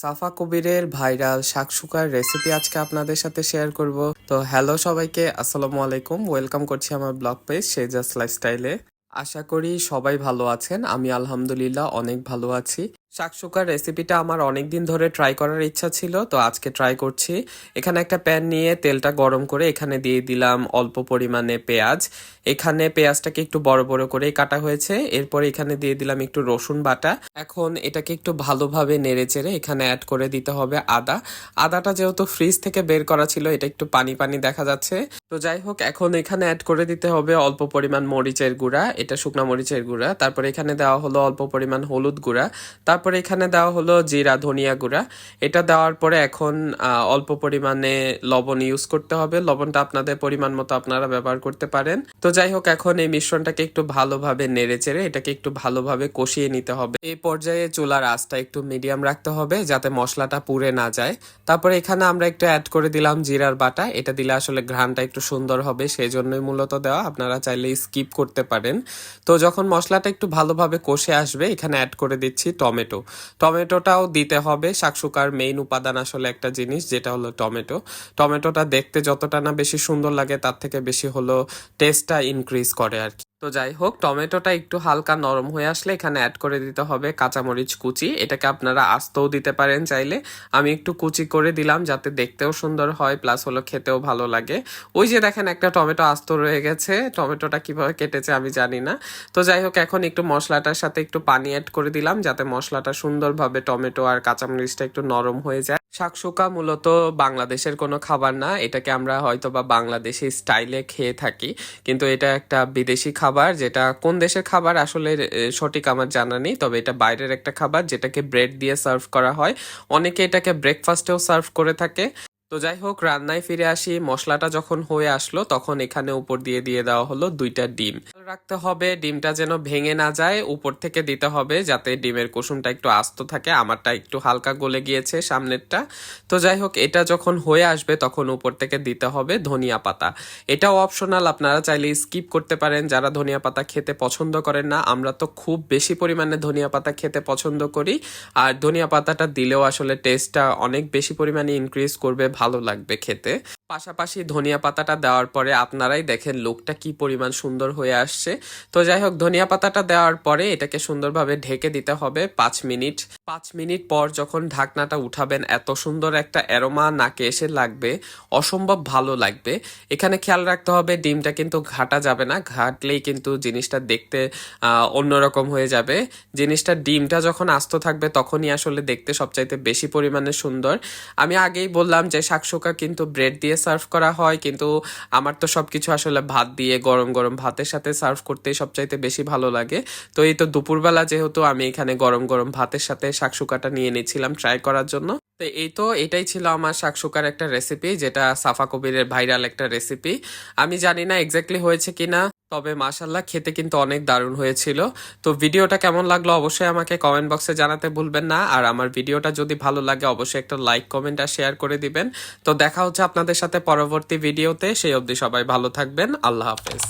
সাফা কবিরের viral শাকসুকার recipe আজকে আপনাদের সাথে শেয়ার করব। তো হ্যালো সবাইকে, আসসালামু আলাইকুম। ওয়েলকাম করছি আমার ব্লগ পেজ সেজাস লাইফস্টাইলে আশা করি সবাই ভালো আছেন। আমি আলহামদুলিল্লাহ অনেক ভালো আছি। শাকসুকার রেসিপিটা আমার অনেক দিন ধরে ট্রাই করার ইচ্ছা ছিল, তো আজকে ট্রাই করছি। এখানে একটা প্যান নিয়ে তেলটা গরম করে এখানে দিয়ে দিলাম অল্প পরিমাণে পেঁয়াজ। এখানে পেঁয়াজটাকে একটু বড় বড় করে কাটা হয়েছে, এরপর এখানে দিয়ে দিলাম একটু রসুন বাটা। এখন এটাকে একটু ভালোভাবে নেড়ে চেড়ে এখানে অ্যাড করে দিতে হবে আদা। আদাটা যেহেতু ফ্রিজ থেকে বের করা ছিল, এটা একটু পানি পানি দেখা যাচ্ছে। তো যাই হোক, এখন এখানে অ্যাড করে দিতে হবে অল্প পরিমাণ মরিচের গুঁড়া, এটা শুকনা মরিচের গুঁড়া। তারপর এখানে দেওয়া হলো অল্প পরিমাণ হলুদ গুঁড়া। তারপরে এখানে দেওয়া হলো জিরা, ধনিয়া গুঁড়া। এটা দেওয়ার পরে এখন অল্প পরিমাণে লবণ ইউজ করতে হবে। লবণটা আপনাদের পরিমাণ মতো আপনারা ব্যবহার করতে পারেন। তো যাই হোক, এখন এই মিশ্রণটাকে একটু ভালোভাবে নেড়ে চেড়ে এটাকে একটু ভালোভাবে কষিয়ে নিতে হবে। এই পর্যায়ে চুলার আঁচটা একটু মিডিয়াম রাখতে হবে যাতে মশলাটা পুড়ে না যায়। তারপরে এখানে আমরা একটু অ্যাড করে দিলাম জিরার বাটা। এটা দিলে আসলে ঘ্রাণটা একটু সুন্দর হবে সেই জন্যই মূলত দেওয়া। আপনারা চাইলে স্কিপ করতে পারেন। তো যখন মশলাটা একটু ভালোভাবে কষে আসবে, এখানে অ্যাড করে দিচ্ছি টমেটো। টমেটোটাও দিতে হবে। শাকসুকার মেইন উপাদান আসলে একটা জিনিস, যেটা হলো টমেটো। টমেটোটা দেখতে যতটা না বেশি সুন্দর লাগে, তার থেকে বেশি হলো টেস্টটা ইনক্রিজ করে আর কি। তো যাই হোক, টমেটোটা একটু হালকা নরম হয়ে আসলে এখানে অ্যাড করে দিতে হবে কাঁচামরিচ কুচি। এটাকে আপনারা আস্তেও দিতে পারেন চাইলে। আমি একটু কুচি করে দিলাম যাতে দেখতেও সুন্দর হয় প্লাস হলো খেতেও ভালো লাগে। ওই যে দেখেন একটা টমেটো আস্ত রয়ে গেছে। টমেটোটা কীভাবে কেটেছে আমি জানি না। তো যাই হোক, এখন একটু মশলাটার সাথে একটু পানি অ্যাড করে দিলাম যাতে মশলাটা সুন্দরভাবে টমেটো আর কাঁচামরিচটা একটু নরম হয়ে যায়। শাকসুকা মূলত বাংলাদেশের কোনো খাবার না। এটাকে আমরা হয়তো বা বাংলাদেশি স্টাইলে খেয়ে থাকি। কিন্তু এটা একটা বিদেশি খাবার, যেটা কোন দেশের খাবার আসলে সঠিক আমার জানা নেই। তবে এটা বাইরের একটা খাবার, যেটাকে ব্রেড দিয়ে সার্ভ করা হয়। অনেকে এটাকে ব্রেকফাস্টেও সার্ভ করে থাকে। তো যাই হোক, রান্নায় ফিরে আসি। মশলাটা যখন হয়ে আসলো, তখন এখানে উপর দিয়ে দিয়ে দেওয়া হলো দুইটা ডিম। রাখতে হবে, ডিমটা যেন ভেঙে না যায়, উপর থেকে দিতে হবে যাতে ডিমের কুসুমটা একটু আস্ত থাকে, আমারটা একটু হালকা গলে গিয়েছে সামনেরটা। তো যাই হোক, এটা যখন হয়ে আসবে, তখন উপর থেকে দিতে হবে ধনিয়া পাতা। এটাও অপশনাল আপনারা চাইলে স্কিপ করতে পারেন। যারা ধনিয়া পাতা খেতে পছন্দ করেন না, আমরা তো খুব বেশি পরিমাণে ধনিয়া পাতা খেতে পছন্দ করি। আর ধনিয়া পাতাটা দিলেও আসলে টেস্টটা অনেক বেশি পরিমাণে ইনক্রিজ করবে ভালো লাগবে খেতে। পাশাপাশি ধনিয়া পাতাটা দেওয়ার পরে আপনারাই দেখেন লুকটা কি পরিমাণ সুন্দর হয়ে আসছে। তো যাই হোক, ধনিয়া পাতাটা দেওয়ার পরে এটাকে সুন্দরভাবে ঢেকে দিতে হবে পাঁচ মিনিট। পাঁচ মিনিট পর যখন ঢাকনাটা উঠাবেন, এত সুন্দর একটা অ্যারোমা নাকে এসে লাগবে। অসম্ভব ভালো লাগবে। এখানে খেয়াল রাখতে হবে, ডিমটা কিন্তু ঘাটা যাবে না। ঘাটলেই কিন্তু জিনিসটা দেখতে অন্যরকম হয়ে যাবে। জিনিসটা ডিমটা যখন আস্ত থাকবে, তখনই আসলে দেখতে সবচাইতে বেশি পরিমাণে সুন্দর। আমি আগেই বললাম যে শাকসুকা কিন্তু ব্রেড দিয়ে সার্ভ করা হয়, কিন্তু আমার তো সবকিছু আসলে ভাত দিয়ে গরম গরম ভাতের সাথে সার্ভ করতেই সবচাইতে বেশি ভালো লাগে। তো এই তো দুপুরবেলা যেহেতু আমি এখানে গরম গরম ভাতের সাথে শাকসুকাটা নিয়ে নিয়েছিলাম ট্রাই করার জন্য। তো এই তো এটাই ছিল আমার শাকসুকার একটা রেসিপি যেটা সাফা কবিরের ভাইরাল একটা রেসিপি আমি জানি না এক্স্যাক্টলি হয়েছে কিনা। তবে মাশাল্লাহ খেতে কিন্তু অনেক দারুণ হয়েছিল। তো ভিডিওটা কেমন লাগল অবশ্যই আমাকে কমেন্ট বক্সে জানাতে ভুলবেন না। আর আমার ভিডিওটা যদি ভালো লাগে অবশ্যই একটা লাইক কমেন্ট আর শেয়ার করে দিবেন। তো দেখা হচ্ছে আপনাদের সাথে পরবর্তী ভিডিওতে। সেই অবধি সবাই ভালো থাকবেন। আল্লাহ হাফেজ।